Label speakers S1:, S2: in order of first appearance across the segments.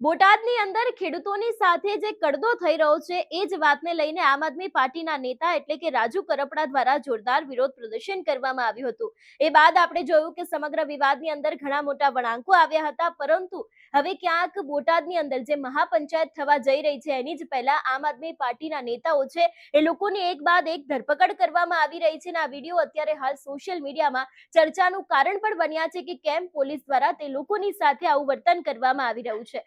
S1: બોટાદની અંદર ખેડૂતોની સાથે જે કડદો થઈ રહ્યો છે, એ જ વાતને લઈને આમ આદમી પાર્ટીના નેતા એટલે કે રાજુ કરપડા દ્વારા જોરદાર વિરોધ પ્રદર્શન કરવામાં આવ્યું હતું. એ બાદ આપણે જોયું કે સમગ્ર વિવાદની અંદર ઘણા મોટા વળાંકો આવ્યા હતા, પરંતુ હવે ક્યાંક બોટાદની અંદર જે મહાપંચાયત થવા જઈ રહી છે, એની જ પહેલા આમ આદમી પાર્ટીના નેતાઓ છે, એ લોકોની એક બાદ એક ધરપકડ કરવામાં આવી રહી છે. અને આ વીડિયો અત્યારે હાલ સોશિયલ મીડિયામાં ચર્ચાનું કારણ પણ બન્યા છે કે કેમ પોલીસ દ્વારા તે લોકોની સાથે આવું વર્તન કરવામાં આવી રહ્યું છે.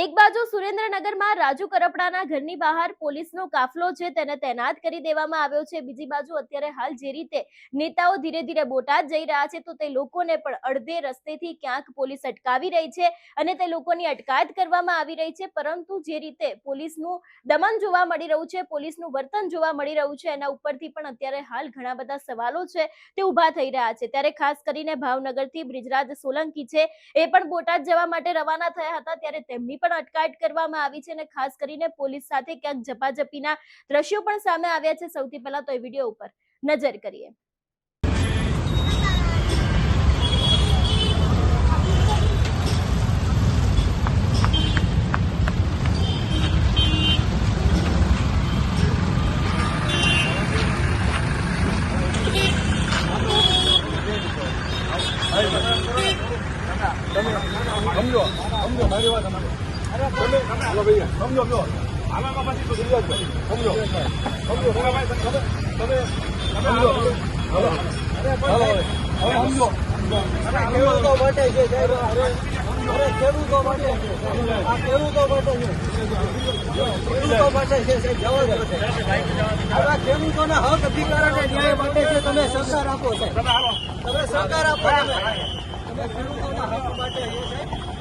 S1: એક બાજુ સુરેન્દ્રનગરમાં રાજુ કરપડાના ઘરની બહાર પોલીસનો કાફલો છે, તેને તૈનાત કરી દેવામાં આવ્યો છે. બીજી બાજુ અત્યારે હાલ જે રીતે નેતાઓ ધીરે ધીરે બોટાદ જઈ રહ્યા છે, તો તે લોકોને પણ અડધે રસ્તેથી ક્યાંક પોલીસ અટકાવી રહી છે અને તે લોકોની અટકાયત કરવામાં આવી રહી છે. પરંતુ જે રીતે પોલીસનું દમન જોવા મળી રહ્યું છે, પોલીસનું વર્તન જોવા મળી રહ્યું છે, એના ઉપરથી પણ અત્યારે હાલ ઘણા બધા સવાલો છે, તે ઊભા થઈ રહ્યા છે. ત્યારે ખાસ કરીને ભાવનગરથી બ્રિજરાજ સોલંકી છે, એ પણ બોટાદ જવા માટે રવાના થયા હતા, ત્યારે તેમની પણ અટકાયત કરવામાં આવી છે અને ખાસ કરીને પોલીસ સાથે ક્યાંક ઝપાઝપીના દ્રશ્યો પણ સામે આવ્યા છે સૌથી પહેલા તો એ વીડિયો ઉપર. નજર કરીએ
S2: સમજો સમજો મારી વાત સમજો તમે તમે
S3: માટે છે ખેડૂતો માટે છે આ ખેડૂતો માટે છે ખેડૂતો માટે છે સાહેબ ખેડૂતોના હક અધિકાર તમે સહકાર આપો સાહેબ
S2: તમે.
S3: સરકાર આપો તમે ખેડૂતોના હક માટે છે સાહેબ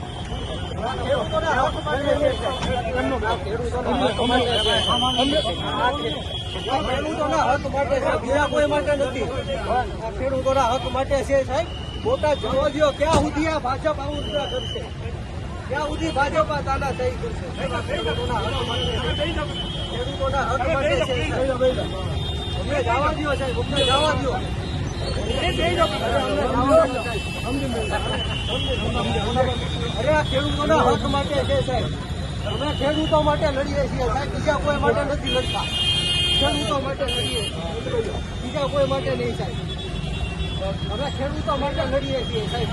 S3: ખેડૂતોના હક માટે. હક માટે છે સાહેબ. મોટા જવા દો ક્યાં સુધી આ ભાજપ આવું કરશે ક્યાં સુધી ભાજપ આ તાના થઈ કરશે ખેડૂતોના હક હક માટે છે અમને જવા દો સાહેબ. અમને જવા દો અરે આ ખેડૂતોના હક માટે છે સાહેબ અમે ખેડૂતો માટે લડીએ છીએ સાહેબ બીજા કોઈ માટે નથી લડતા ખેડૂતો માટે લડીએ બીજા કોઈ માટે નહીં સાહેબ અમે ખેડૂતો માટે લડીએ છીએ સાહેબ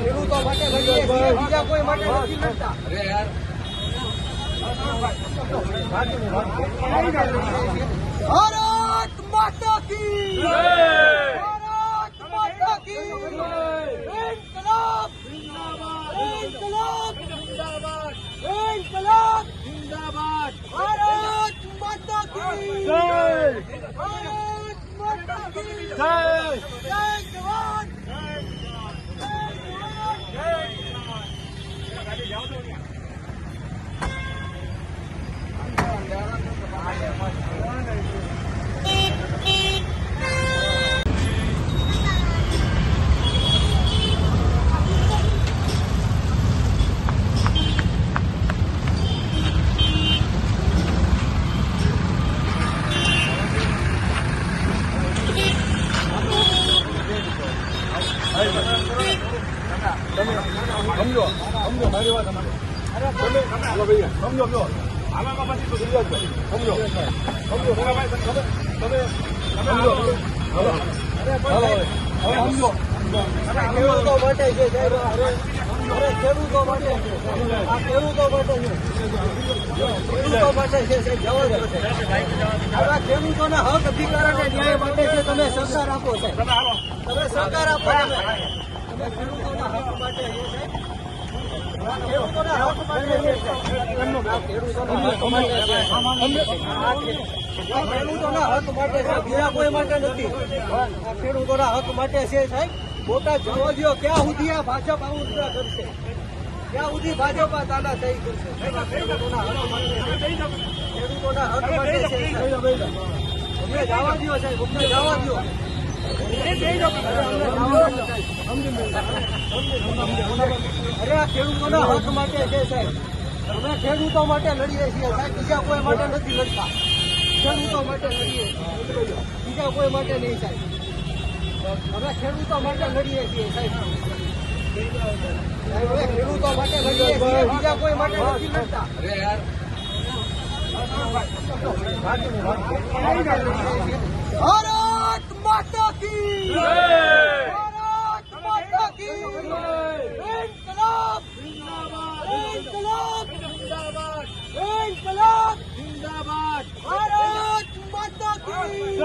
S3: ખેડૂતો માટે લડીએ છીએ બીજા કોઈ માટે નથી લડતા ભારત માતા કી ભારત માતા કી ઇન્કલાબ ઇન્કલાબ ઇન્કલાબ ભારત માતા કી ભારત માતા કી જય જવાન જય જવાન
S2: તમે સમજો. સમજો મારી વાત સમજો. ભૈયા સમજો જો આમાં પછી તો સમજો સમજો સમજો તમે તમે સમજો. હાલો. હાલો. હવે હવે સમજો.
S3: ખેડૂતો માટે છે અરે અરે ખેડૂતો માટે છે? આ ખેડૂતો માટે છે? ખેડૂતો માટે છે જવા દો આવા ખેડૂતોના હક અધિકાર ન્યાય માટે છે તમે સરકાર આપો છે
S2: તમે
S3: સરકાર આપો તમે. ખેડૂતોના હક માટે છે નથી ખેડૂતોના હક માટે છે સાહેબ મોટા જવા દો ક્યાં સુધી આ ભાજપ આવું જ કરશે ક્યાં સુધી ભાજપ આ થઈ કરશે ખેડૂતોના હક માટે માટે છે સાહેબ. જવા દો જવા દો અરે આ ખેડૂતોના હક માટે છે સાહેબ અમે ખેડૂતો માટે લડીએ છીએ સાહેબ. બીજા કોઈ માટે નથી લડતા ખેડૂતો માટે લડીએ છીએ કોઈ માટે નહીં સાહેબ. અમે ખેડૂતો માટે લડીએ છીએ સાહેબ ખેડૂતો માટે લડીએ છીએ બીજા કોઈ માટે નથી લડતા માતા કી ભારત માતા કી ઇન્કલાબ ઇન્કલાબ ઇન્કલાબ ભારત માતા કી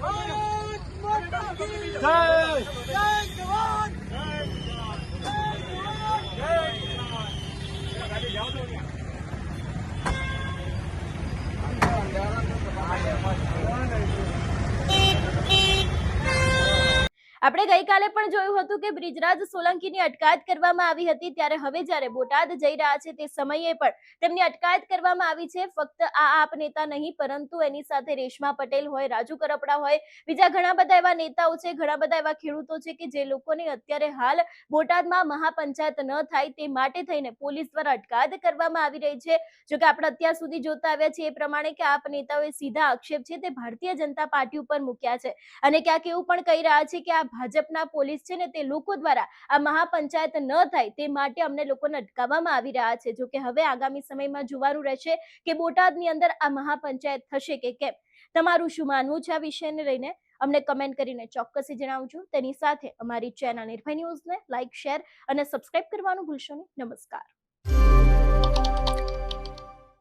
S3: ભારત માતા કી જય જવાન જય જવાન
S1: આપણે ગઈકાલે પણ જોયું હતું કે બ્રિજરાજ સોલંકીની અટકાયત કરવામાં આવી હતી, ત્યારે હવે જ્યારે બોટાદ જઈ રહ્યા છે તે સમયે પણ તેમની અટકાયત કરવામાં આવી છે. ફક્ત આ આપ નેતા નહીં, પરંતુ એની સાથે રેશમા પટેલ હોય, રાજુ કરપડા હોય, બીજા ઘણા બધા એવા નેતાઓ છે, ઘણા બધા એવા ખેડૂતો છે કે જે લોકોને અત્યારે હાલ બોટાદમાં મહાપંચાયત ન થાય તે માટે થઈને પોલીસ દ્વારા અટકાયત કરવામાં આવી રહી છે. જોકે આપણે અત્યાર સુધી જોતા આવ્યા છીએ એ પ્રમાણે કે આપ નેતાઓએ સીધા આક્ષેપ છે તે ભારતીય જનતા પાર્ટી ઉપર મૂક્યા છે. અને ક્યાંક એવું પણ કહી રહ્યા છે કે આ ભાજપના પોલીસ છે ને તે લોકો દ્વારા આ મહાપંચાયત ન થાય તે માટે અમને લોકોને અટકાવવામાં આવી રહ્યા છે. જોકે હવે આગામી સમયમાં જોવાનું રહેશે કે બોટાદની અંદર આ મહાપંચાયત થશે કે કેમ? તમારું શું માનવું છે આ વિષયને લઈને? અમને કમેન્ટ કરીને ચોક્કસથી જણાવજો. તેની સાથે અમારી ચેનલ નિર્ભય ન્યૂઝને લાઇક શેર અને સબસ્ક્રાઇબ કરવાનું ભૂલશો નહીં. નમસ્કાર.